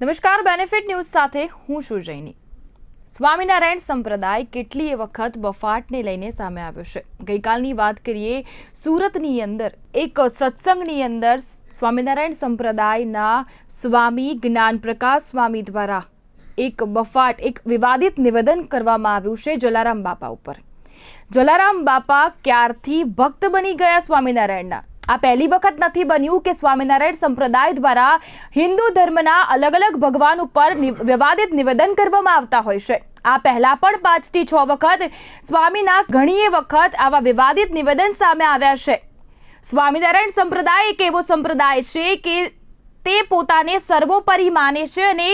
નમસ્કાર benefit news સાથે હું છું જૈની. સ્વામિનારાયણ સંપ્રદાય કેટલીય વખત બફાટને લઈને સામે આવ્યો છે. ગઈકાલની વાત કરીએ, સુરતની અંદર, એક સત્સંગની અંદર સ્વામિનારાયણ સંપ્રદાયના સ્વામી જ્ઞાન પ્રકાશ સ્વામી દ્વારા એક બફાટ, એક વિવાદિત નિવેદન કરવામાં આવ્યું છે જલારામ બાપા ઉપર. જલારામ બાપા ક્યારથી ભક્ત બની ગયા સ્વામિનારાયણના? આ પહેલી વખત નથી બન્યું કે સ્વામિનારાયણ સંપ્રદાય દ્વારા હિન્દુ ધર્મના અલગ અલગ ભગવાન ઉપર વિવાદિત નિવેદન કરવામાં આવતા હોય છે. આ પહેલા પણ પાંચથી છ વખત સ્વામીના ઘણીએ વખત આવા વિવાદિત નિવેદન સામે આવ્યા છે. સ્વામિનારાયણ સંપ્રદાય એક એવો સંપ્રદાય છે કે તે પોતાને સર્વોપરી માને છે અને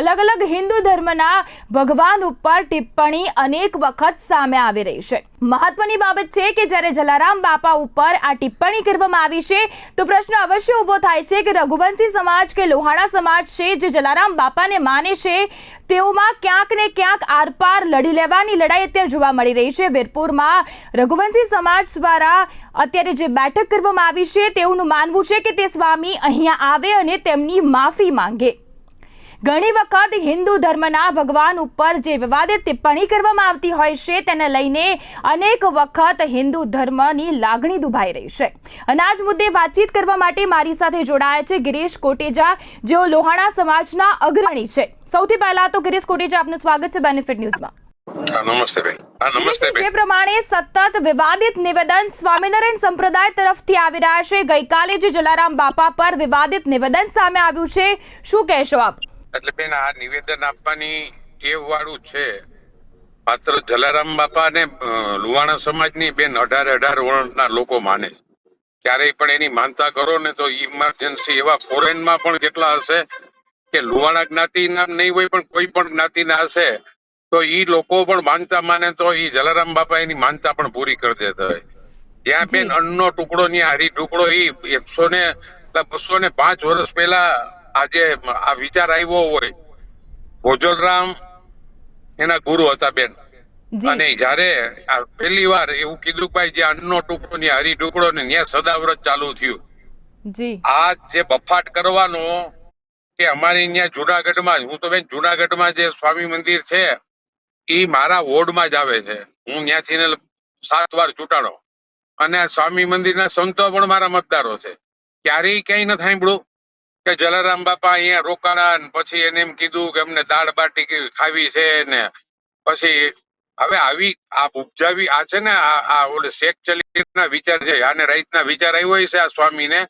અલગ અલગ હિન્દુ ધર્મના ભગવાન ઉપર ટિપ્પણી અનેક વખત સામે આવી રહી છે. મહત્વની બાબત છે કે જ્યારે જલારામ બાપા ઉપર આ ટિપ્પણી કરવામાં આવી છે, તો પ્રશ્ન અવશ્ય ઊભો થાય છે કે રઘુવંશી સમાજ કે લોહાણા સમાજ છે, જે જલારામ બાપાને માને છે, તેઓમાં ક્યાંક ને ક્યાંક આરપાર લડી લેવાની લડાઈ અત્યારે જોવા મળી રહી છે. વીરપુરમાં રઘુવંશી સમાજ દ્વારા અત્યારે જે બેઠક કરવામાં આવી છે, તેઓનું માનવું છે કે તે સ્વામી અહીંયા આવે અને તેમની માફી માંગે. ઘણી વખત હિન્દુ ધર્મના ભગવાન ઉપર જે વિવાદિત ટિપ્પણી કરવામાં આવતી હોય છે, તેને લઈને અનેક વખત હિન્દુ ધર્મની લાગણી દુભાઈ રહી છે. અને આ જ મુદ્દે વાતચીત કરવા માટે મારી સાથે જોડાયા છે ગિરીશ કોટેજા, જેઓ લોહાણા સમાજના અગ્રણી છે. સૌથી પહેલા તો ગિરીશ કોટેજા, આપનું સ્વાગત છે બેનિફિટ ન્યૂઝમાં નમસ્તે બેન. નમસ્તે જે પ્રમાણે સતત વિવાદિત નિવેદન સ્વામિનારાયણ સંપ્રદાય તરફથી આવી રહ્યા છે. ગઈકાલે જે જલારામ બાપા પર વિવાદિત નિવેદન સામે આવ્યું છે શું કહેશો આપ? એટલે બેન આ નિવેદન આપવાની ટેવ વાળું છે. માત્ર જલારામ બાપા ને લુવાણા સમાજની બેન અઢાર અઢાર વર્ષના લોકો માને ક્યારેય પણ એની માનતા કરો ને તો ઇમરજન્સી એવા ફોરેનમાં પણ કેટલા હશે કે લુવાણા જ્ઞાતિ નામ નહીં હોય પણ કોઈ પણ જ્ઞાતિના હશે તો ઈ લોકો પણ માનતા માને તો એ જલારામ બાપા એની માનતા પણ પૂરી કરી દેતા હોય ત્યાં બેન અન્નનો ટુકડો ની હારી ટુકડો એ એકસો ને બસો ને પાંચ વર્ષ પહેલા આજે આ વિચાર આવ્યો હોય. ભોજલરામ એના ગુરુ હતા બેન. અને જયારે પેલી પહેલી વાર એવું કીધું ભાઈ જે અન્નનો ટુકડો ની હારી ટુકડો ને ત્યાં સદાવ્રત ચાલુ થયું. જી. આ જે બફાટ કરવાનો કે અમારે અહીંયા જુનાગઢમાં હું તો બેન જુનાગઢમાં જે સ્વામી મંદિર છે ઈ મારા વોર્ડમાં જ આવે છે. હું ત્યાંથી ને સાત વાર ચૂંટાણો. અને સ્વામી મંદિરના સંતો પણ મારા મતદારો છે. ક્યારેય ક્યાંય ન સાંભળ્યું કે જલારામ બાપા અહીંયા રોકાણા પછી એને એમ કીધું કે અમને દાળ બાટી ખાવી છે ને પછી હવે આવી આ ઉપજાવી આ છે ને આ ઓલે શેખ ચલીના વિચાર છે, આને રાઈતના વિચાર આવ્યો છે આ સ્વામીને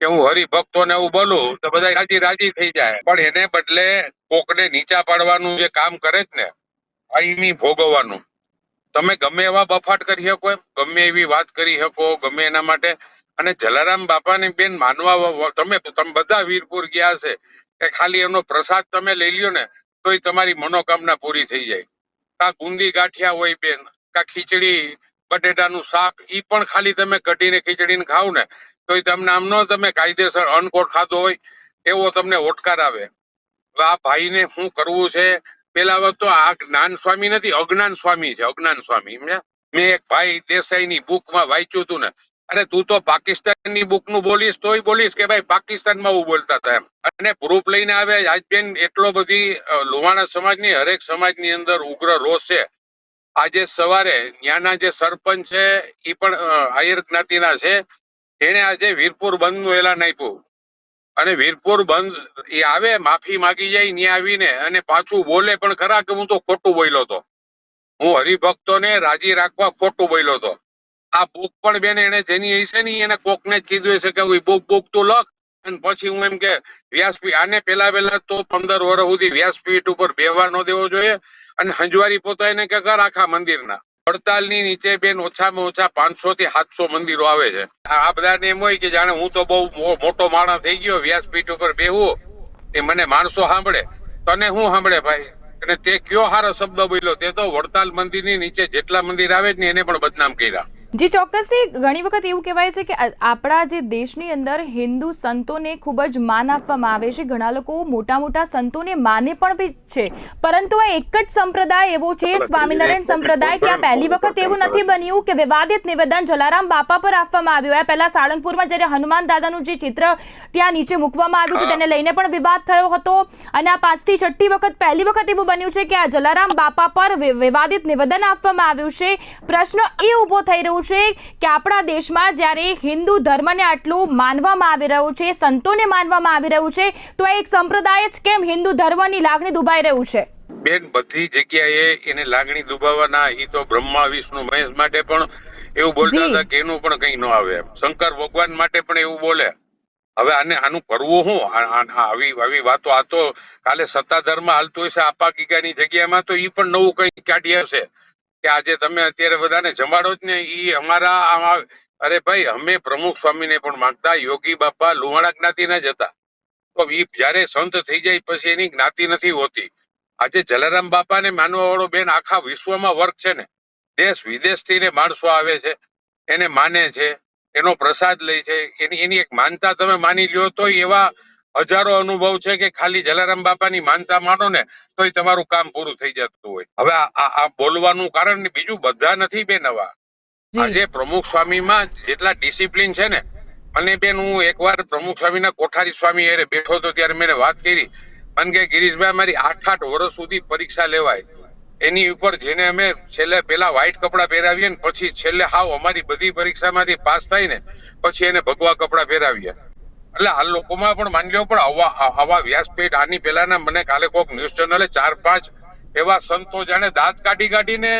કે હું હરિભક્તોને એવું બોલું તો બધા રાજી રાજી થઈ જાય. પણ એને બદલે કોકને નીચા પાડવાનું જે કામ કરે જ ને આઈની ભોગવવાનું. તમે ગમે એવા બફાટ કરી શકો એમ, ગમે એવી વાત કરી શકો, ગમે એના માટે. અને જલારામ બાપાની બેન માનવા તમે તમે બધા વીરપુર ગયા છે કે ખાલી એનો પ્રસાદ તમે લઈ લ્યો ને, તોય તમારી મનોકામના પૂરી થઈ જાય. કા ગુંદી ગાંઠિયા હોય બેન, કા ખીચડી, બટેટાનું શાક, ઈ પણ ખાલી તમે કઢીને ખીચડીને ખાવ ને, તોય તમને આમ ન તમે કાયદેસર અનકોટ ખાધો હોય, એવો તમને ઓટકાર આવે. આ ભાઈને શું કરવું છે પેલા વાત આ જ્ઞાન સ્વામી નથી અજ્ઞાન સ્વામી છે અજ્ઞાન સ્વામી મેં એક ભાઈ દેસાઈની બુકમાં વાંચ્યું હતું ને અરે તું તો પાકિસ્તાનની બુકનું બોલીશ તોય બોલીશ કે ભાઈ પાકિસ્તાનમાં હું બોલતા હતા એમ. અને પ્રૂફ લઈને આવે આજબેન એટલો બધી અ, લોહાણા સમાજની હરેક સમાજની અંદર ઉગ્ર રોષ છે. આજે સવારે ત્યાંના જે સરપંચ છે એ પણ આયર જ્ઞાતિના છે. એને આજે વીરપુર બંધનું એલાન આપ્યું. અને વીરપુર બંધ, એ આવે, માફી માગી જાય ત્યાં આવીને અને પાછું બોલે, પણ ખરા કે હું તો ખોટું બોલ્યો હતો હું હરિભક્તોને રાજી રાખવા ખોટું બોલ્યો હતો આ બુક પણ બેન એને જેની હશે ને, એને કોકને જ કીધું હશે કે બુક બુક તું લખ. અને પછી હું એમ કે, વ્યાસપીઠ, આને પેલા પેલા તો પંદર વર્ષ સુધી વ્યાસપીઠ ઉપર બેહવા ન દેવો જોઈએ. અને હંજવારી પોતા એને કે, કર આખા મંદિરના. વડતાલની નીચે બેન ઓછામાં ઓછા પાંચસો થી સાતસો મંદિરો આવે છે. આ બધાને એમ હોય કે જાણે હું તો બહુ મોટો માણસ થઈ ગયો, વ્યાસપીઠ ઉપર બેહું, એ મને માણસો સાંભળે. તને શું સાંભળે ભાઈ? અને તે કયો હારો શબ્દ બોલ્યો? તે તો વડતાલ મંદિરની નીચે જેટલા મંદિર આવે ને એને પણ બદનામ કર્યા. જે ચોક્કસથી ઘણી વખત એવું કહેવાય છે કે આપણા જે દેશની અંદર હિન્દુ સંતોને ખૂબ જ માન આપવામાં આવે છે. ઘણા લોકો મોટા મોટા સંતોને માને પણ બી છે. પરંતુ આ એક જ સંપ્રદાય એવો છે સ્વામિનારાયણ સંપ્રદાય કે આ પહેલી વખત એવું નથી બન્યું કે વિવાદિત નિવેદન જલારામ બાપા પર આપવામાં આવ્યું. આ પહેલા સાળંગપુરમાં જ્યારે હનુમાન દાદાનું જે ચિત્ર ત્યાં નીચે મૂકવામાં આવ્યું હતું તેને લઈને પણ વિવાદ થયો હતો. અને આ પાંચથી છઠ્ઠી વખત પહેલી વખત એવું બન્યું છે કે આ જલારામ બાપા પર વિવાદિત નિવેદન આપવામાં આવ્યું છે. પ્રશ્ન એ ઊભો થઈ રહ્યો છે કે આપણા દેશમાં જ્યારે હિન્દુ ધર્મને આટલું માનવામાં આવી રહ્યું છે સંતોને માનવામાં આવી રહ્યું છે તો એક સંપ્રદાય જ કેમ હિન્દુ ધર્મની લાગણી દુભાઈ રહ્યું છે? બેન બધી જગ્યાએ એને લાગણી દુભાવવાના એ તો બ્રહ્મા વિષ્ણુ મહેશ માટે પણ એવું બોલતા હતા કે એનું પણ કઈ ન આવે શંકર ભગવાન માટે પણ એવું બોલે. હવે આને આનું કરવું શું આવી આવી વાતો આ તો કાલે સત્તાધારમાં હાલતું હશે આપા ગીગાની જગ્યામાં તો એ પણ નવું કઈ કાઢી હશે કે આજે તમે અત્યારે બધાને જમાડો જ ને એ અમારા અરે ભાઈ, અમે પ્રમુખ સ્વામીને પણ માનતા યોગી બાપા લુહાણા જ્ઞાતિના જ હતા. તો એ જયારે સંત થઈ જાય પછી એની જ્ઞાતિ નથી હોતી. આજે જલારામ બાપાને માનવા વાળો બેન આખા વિશ્વમાં વર્ગ છે ને. દેશ વિદેશથી ને માણસો આવે છે, એને માને છે, એનો પ્રસાદ લે છે, એની એની એક માનતા તમે માની લ્યો તો એવા હજારો અનુભવ છે કે ખાલી જલારામ બાપાની માનતા માનો ને તોય તમારું કામ પૂરું થઈ જતું હોય. હવે આ બોલવાનું કારણ બીજું બધા નથી બેન નવા. આજે પ્રમુખ સ્વામીમાં જેટલા ડિસિપ્લિન છે ને અને બેન હું એકવાર પ્રમુખ સ્વામીના કોઠારી સ્વામી હારે બેઠો હતો ત્યારે મેં વાત કરી. મને કે ગિરીશભાઈ મારી આઠ આઠ વર્ષ સુધી પરીક્ષા લેવાય. એની ઉપર જેને અમે છેલ્લે પેલા વ્હાઈટ કપડા પહેરાવીએ ને પછી છેલ્લે હાવ અમારી બધી પરીક્ષામાંથી પાસ થાય ને પછી એને ભગવા કપડા પહેરાવીએ. એટલે આ લોકોમાં પણ માની લો પણ હવા આવા વ્યાસપીઠ આની પહેલાના મને કાલે કોક ન્યૂઝ ચેનલે ચાર પાંચ એવા સંતો જાણે દાંત કાઢી કાઢીને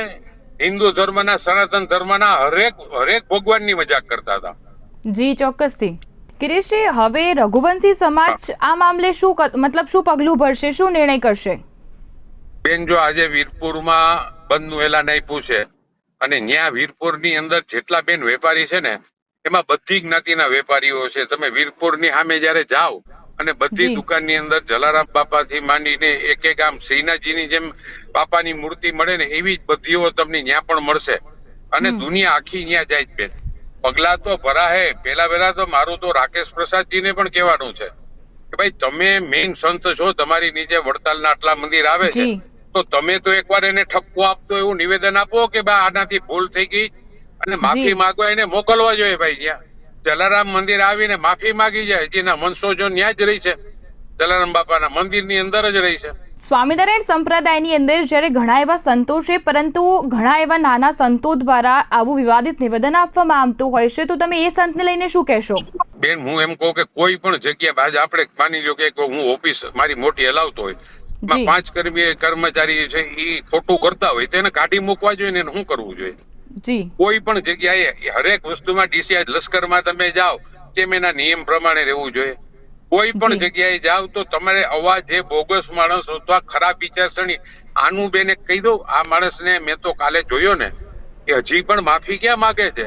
હિન્દુ ધર્મના સનાતન ધર્મના હરેક હરેક ભગવાનની મજાક કરતા હતા. જી ચોક્કસથી. કિરીશજી હવે રઘુવંશી સમાજ આ મામલે શું મતલબ શું પગલું ભરશે શું નિર્ણય કરશે? બેન જો આજે વીરપુરમાં બંધનું એલાન આપ્યું છે અને ન્યા વીરપુરની અંદર જેટલા બેન વેપારી છે ને એમાં બધી જ્ઞાતિના વેપારીઓ છે. તમે વીરપુરની સામે જયારે જાઓ અને બધી દુકાન દુકાનની અંદર જલારામ બાપાથી માંડીને એક એક આમ શ્રીનાથજીની જેમ બાપાની મૂર્તિ મળે ને એવી જ બધીઓ તમને ન્યા પણ મળશે. અને દુનિયા આખી ન્યા જાય જ બેન. પગલા તો ભરા હે પેલા પેલા તો મારું તો રાકેશ પ્રસાદજીને પણ કહેવાનું છે કે ભાઈ તમે મેઇન સંત છો તમારી નીચે વડતાલના આટલા મંદિર આવે છે. તો તમે તો એકવાર એને ઠપકો આપતો એવું નિવેદન આપો કે ભાઈ આનાથી ભૂલ થઈ ગઈ. અને માફી જી. એને મોકલવા જોઈએ ભાઈ જ્યાં જલારામ મંદિર આવીને માફી માંગી જાય. જેના મનસોજો ન્યાય જ રહી છે. જલારામ બાપાના મંદિરની અંદર જ રહી છે. સ્વામિનારાયણ સંપ્રદાયની અંદર જ્યારે ઘણા એવા સંતો છે પરંતુ ઘણા એવા નાના સંતો દ્વારા આવું વિવાદિત નિવેદન આપવામાં આવતું હોય છે તો તમે એ સંતને લઈને શું કહેશો? બેન હું એમ કહું કે કોઈ પણ જગ્યા આજે આપણે માની લો કે હું ઓફિસ મારી મોટી હલાવતો હોય. પાંચ કર્મી કર્મચારી છે એ ખોટું કરતા હોય તેને કાઢી મૂકવા જોઈએ ને શું કરવું જોઈએ? કોઈ પણ જગ્યાએ હરેક વસ્તુમાં ડીસીઆઈ લશ્કરમાં તમે જાઓ તેમ એના નિયમ પ્રમાણે રહેવું જોઈએ? કોઈ પણ જગ્યાએ જાઓ તો તમારે અવાજ જે બોગસ માણસ અથવા ખરાબ વિચારસરણી આનું બેને કહી દઉં આ માણસને મેં તો કાલે જોયો ને એ હજી પણ માફી ક્યાં માંગે છે?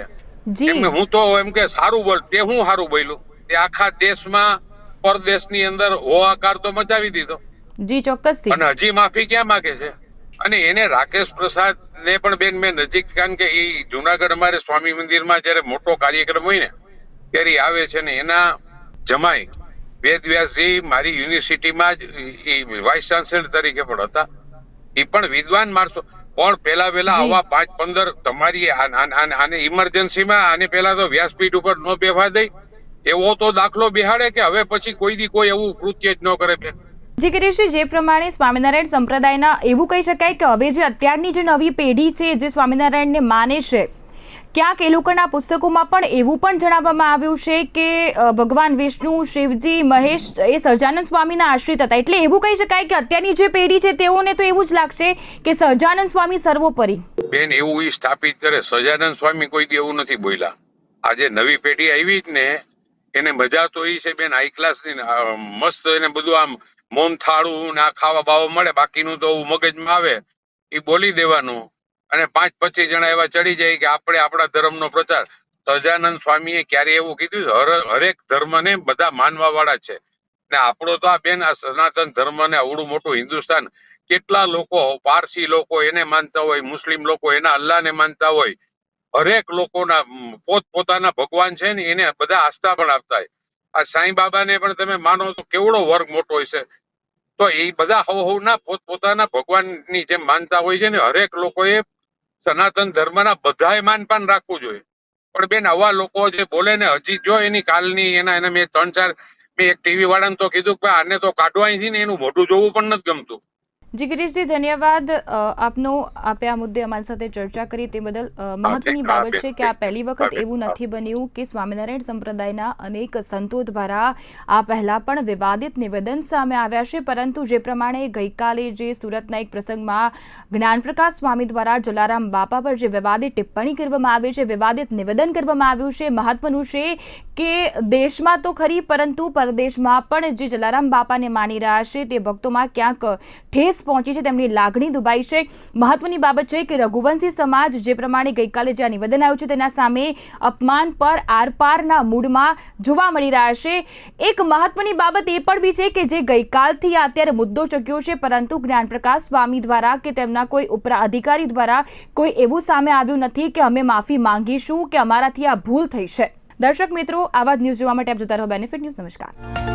એમ હું તો એમ કે સારું બોલ તે હું સારું બોલ્યું? તે આખા દેશમાં પરદેશની અંદર હોહાકાર તો મચાવી દીધો. જી ચોક્કસ અને હજી માફી ક્યાં માંગે છે? અને એને રાકેશ પ્રસાદ ને પણ બેન મેં નજીક કારણ કે એ જુનાગઢ અમારે સ્વામી મંદિરમાં જયારે મોટો કાર્યક્રમ હોય ને ત્યારે આવે છે ને એના જમાઈ. વેદવ્યાસજી મારી યુનિવર્સિટીમાં જ એ વાઇસ ચાન્સેલર તરીકે પણ હતા. એ પણ વિદ્વાન માણસો. પણ પેલા વેલા આવા પાંચ પંદર તમારી આને ઇમરજન્સીમાં આને પેલા તો વ્યાસપીઠ ઉપર ન બેવા દઈ. એવો તો દાખલો બિહાડે કે હવે પછી કોઈ દી કોઈ એવું કૃત્ય જ ન કરે બેન. જી ગિરીશજી જે પ્રમાણે સ્વામિનારાયણ સંપ્રદાયના, એવું કહી શકાય કે હવે જે અત્યારની જે નવી પેઢી છે, જે સ્વામિનારાયણને માને છે, ક્યાંક એ લોકોના પુસ્તકોમાં પણ એવું પણ જણાવવામાં આવ્યું છે કે ભગવાન વિષ્ણુ, શિવજી, મહેશ એ સહજાનંદ સ્વામીના આશ્રિત હતા. એટલે એવું કહી શકાય કે અત્યારની જે પેઢી છે, તેઓને તો એવું જ લાગશે કે સહજાનંદ સ્વામી સર્વોપરી. બેન, એવું સ્થાપિત કરે. સજાનંદ સ્વામી કોઈ એવું નથી બોલ્યા. આજે નવી પેઢી આવી જ ને, એને મજા તો એ છે બેન હાઈ ક્લાસની મસ્ત એને બધું આમ મોન થાળું ને આ ખાવા બાવા મળે, બાકીનું તો મગજમાં આવે, એ બોલી દેવાનું. અને પાંચ પચીસ જણા એવા ચડી જાય કે આપણે આપણા ધર્મનો પ્રચાર. સજાનંદ સ્વામીએ ક્યારે એવું કીધું હરેક ધર્મને બધા માનવા વાળા છે. ને આપણો તો આ બેન, આ સનાતન ધર્મ ને આવડું મોટું હિન્દુસ્તાન. કેટલા લોકો, પારસી લોકો એને માનતા હોય, મુસ્લિમ લોકો એના અલ્લાહને માનતા હોય. હરેક લોકોના પોત પોતાના ભગવાન છે ને, એને બધા આસ્થા પણ આપતા હોય. આ સાંઈ બાબાને પણ તમે માનો તો કેવડો વર્ગ મોટો હોય છે. તો એ બધા હવ હવના પોત પોતાના ભગવાનની જેમ માનતા હોય છે ને હરેક લોકોએ સનાતન ધર્મના બધાએ માનપાન રાખવું જોઈએ. પણ બેન આવા લોકો જે બોલે ને હજી જો એની કાલની એના એને મેં ત્રણ ચાર મેં એક ટીવી વાળાને તો કીધું કે આને તો કાઢવા અહીંથી ને એનું મોઢું જોવું પણ નથી ગમતું. જી ગિરીશજી ધન્યવાદ. આપનો આપે આ મુદ્દે અમારી સાથે ચર્ચા કરી તે બદલ મહત્વની બાબત છે કે આ પહેલી વખત એવું નથી બન્યું કે સ્વામિનારાયણ સંપ્રદાયના અનેક સંતો દ્વારા આ પહેલા પણ વિવાદિત નિવેદન સામે આવ્યા છે. પરંતુ જે પ્રમાણે ગઈકાલે જે સુરતના એક પ્રસંગમાં જ્ઞાનપ્રકાશ સ્વામી દ્વારા જલારામ બાપા પર જે વિવાદિત ટિપ્પણી કરવામાં આવી છે વિવાદિત નિવેદન કરવામાં આવ્યું છે મહત્વનું છે કે દેશમાં તો ખરી પરંતુ પરદેશમાં પણ જે જલારામ બાપાને માની રહ્યા છે તે ભક્તોમાં ક્યાંક ઠેસ પહોંચી છે, તેમની લાગણી દુભાઈ છે. મહત્વની બાબત છે કે રઘુવંશી સમાજ જે પ્રમાણે ગઈકાલે જે નિવેદન આવ્યું છે, તેના સામે અપમાન પર આરપારના મૂડમાં જોવા મળી રહ્યા છે. એક મહત્વની બાબત એ પણ બી છે કે જે ગઈકાલથી અત્યારે મુદ્દો ચક્યો છે, પરંતુ જ્ઞાનપ્રકાશ સ્વામી દ્વારા કે તેમના કોઈ ઉપરા અધિકારી દ્વારા કોઈ એવું સામે આવ્યું નથી કે અમે માફી માંગીશું કે અમારાથી આ ભૂલ થઈ છે. દર્શક મિત્રો, આવા જ ન્યૂઝ જોવા માટે આપ જોતા રહો બેનિફિટ ન્યૂઝ. નમસ્કાર.